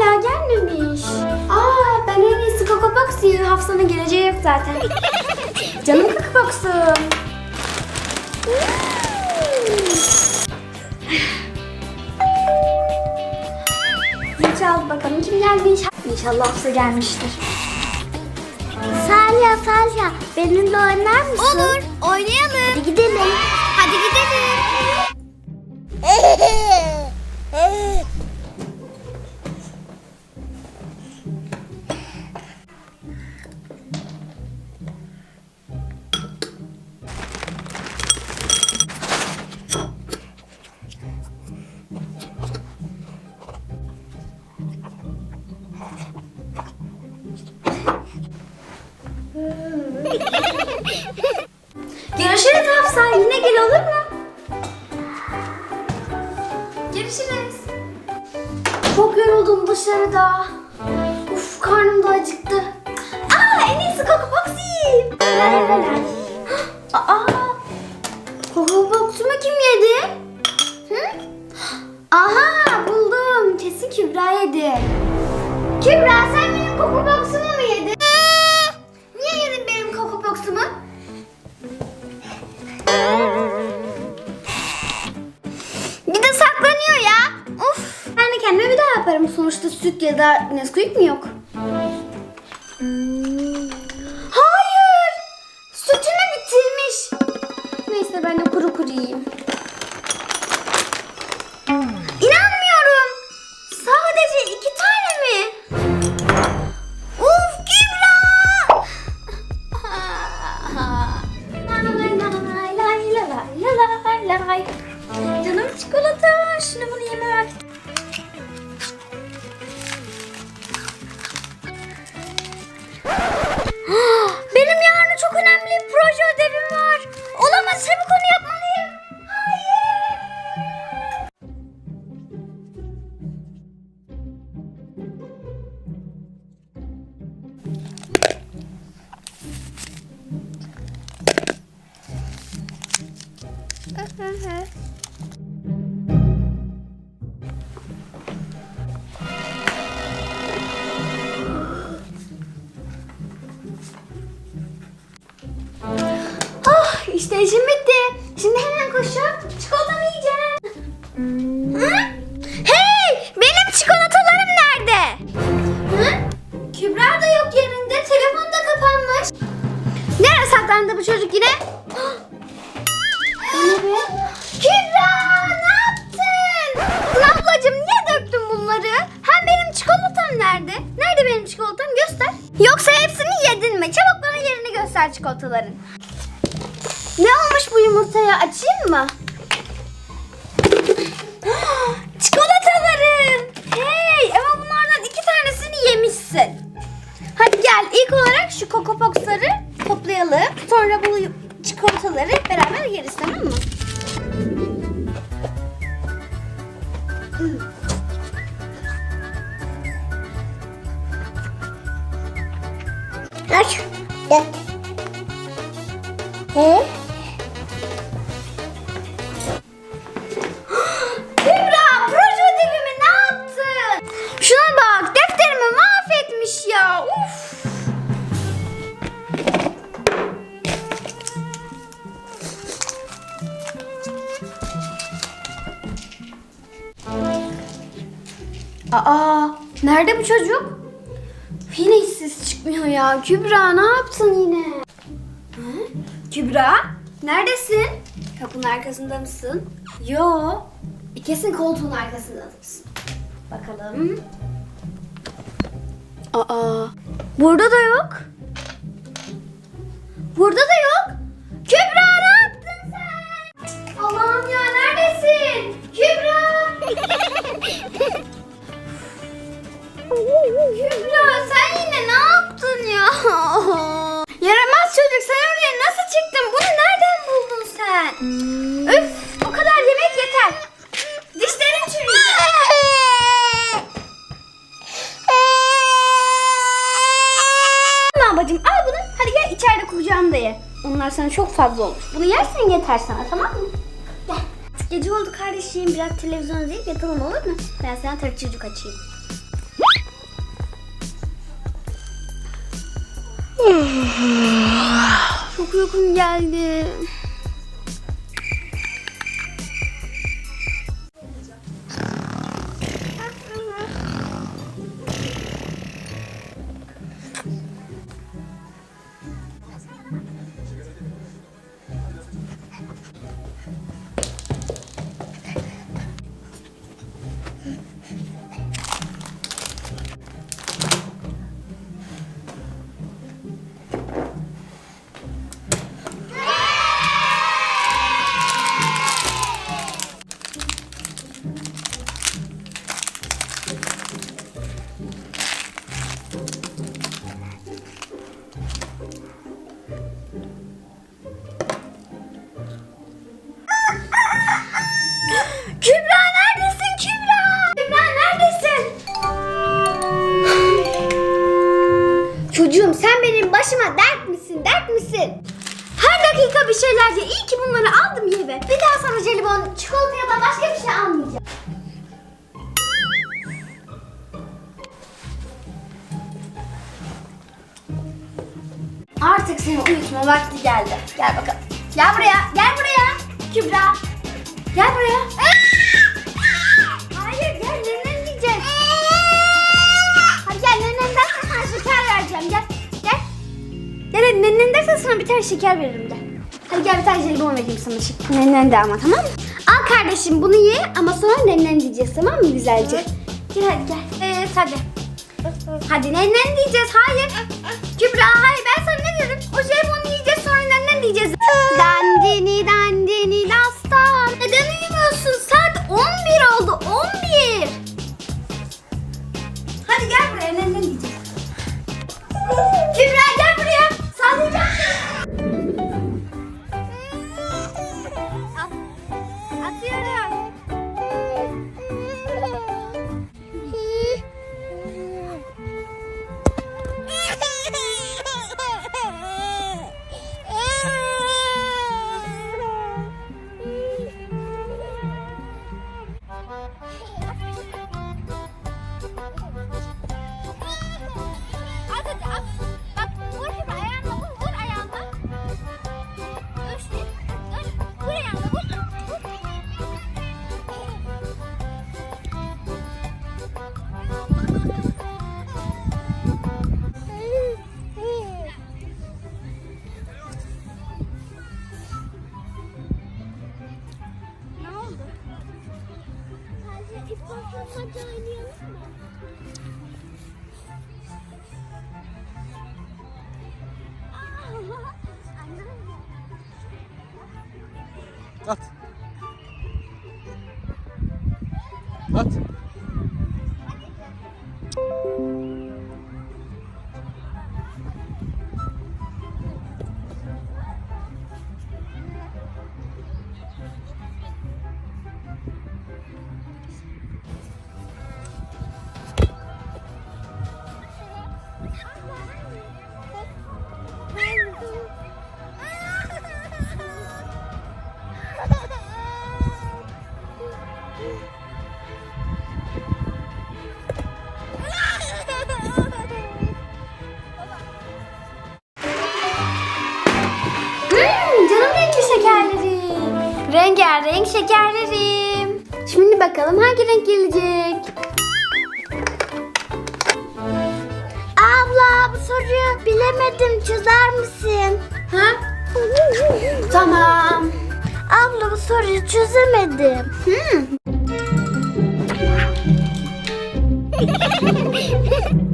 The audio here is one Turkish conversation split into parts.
hala gelmemiş. Aa ben en iyisi Coco Box yiyeyim. Hafsa'nın geleceği yok zaten. Canım Coco Box'um. Zil bakalım kim inşallah. İnşallah Hafsa gelmiştir. Salya Salya benimle oynar mısın? Olur oynayalım. Hadi gidelim. Hadi gidelim. Görüşürüz. Çok yoruldum dışarıda. Uf karnım da acıktı. Aa en iyisi Coco Box yiyeyim. Aa Coco Box'umu kim yedi? Hı? Aha buldum. Kesin Kübra yedi. Kübra sen benim Coco Box'umu mu yedin? Sonuçta süt ya da Nesquik mi yok? Hayır. Sütünü bitirmiş. Neyse ben de kuru kuru yiyeyim. İşte işim bitti. Şimdi hemen koşup çikolatamı yiyeceğim. Hey! Benim çikolatalarım nerede? Kübra da yok yerinde. Telefon da kapanmış. Nereye saklandı bu çocuk yine? Kübra ne yaptın? Ablacığım niye döktün bunları? Hem benim çikolatam nerede? Nerede benim çikolatam? Göster. Yoksa hepsini yedin mi? Çabuk bana yerini göster çikolataların. Ne olmuş bu yumurtaya? Açayım mı? Çikolatalarım. Hey ama bunlardan iki tanesini yemişsin. Hadi gel ilk olarak şu Coco Pox'ları toplayalım. Sonra bu çikolataları beraber yeriz tamam mı? Aç. Dök. He? Nerede bu çocuk? Yine hiç ses çıkmıyor ya. Kübra ne yaptın yine? Hı? Kübra, neredesin? Kapının arkasında mısın? Yo. E, Kesin koltuğun arkasındasın. Bakalım. Aa. Burada da yok. Burada da yok. Kübra baksana çok fazla olmuş. Bunu yersen yeter sana tamam mı? Gel. Gece oldu kardeşim. Biraz televizyon izleyip yatalım olur mu? Ben sana tarık çocuk açayım. çok uykum geldi. Jelibon, çikolata ya başka bir şey almayacağım. Artık seni uyutma vakti geldi. Gel bakalım. Gel buraya, gel buraya. Kübra. Gel buraya. Hayır gel nenen diyeceğiz. Hadi gel nenen dersen sana şeker vereceğim gel. Gel. Gel nenen dersen sana bir tane şeker veririm gel. Hadi gel bir tane jelibon vereyim sana. Şık. Nenen de ama tamam mı? Kardeşim bunu ye ama sonra nenen diyeceğiz tamam mı güzelce? Gel hadi gel. Evet hadi. Hadi nenen diyeceğiz hayır. Kübra hayır ben sana ne dedim? O jelibonu yiyeceğiz sonra nenen diyeceğiz. Dandini At. At. Rengarenk şekerlerim. Şimdi bakalım hangi renk gelecek? Abla bu soruyu bilemedim çözer misin? Ha? Tamam. Abla bu soruyu çözemedim. Hmm.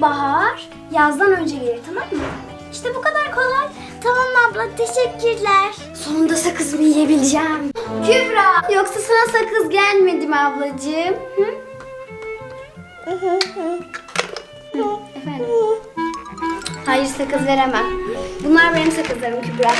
İlkbahar yazdan önce gelir tamam mı? İşte bu kadar kolay. tamam abla teşekkürler. Sonunda sakızımı yiyebileceğim. Kübra! Yoksa sana sakız gelmedi mi ablacığım? Hı? Hı, Efendim? Hayır sakız veremem. Bunlar benim sakızlarım Kübra.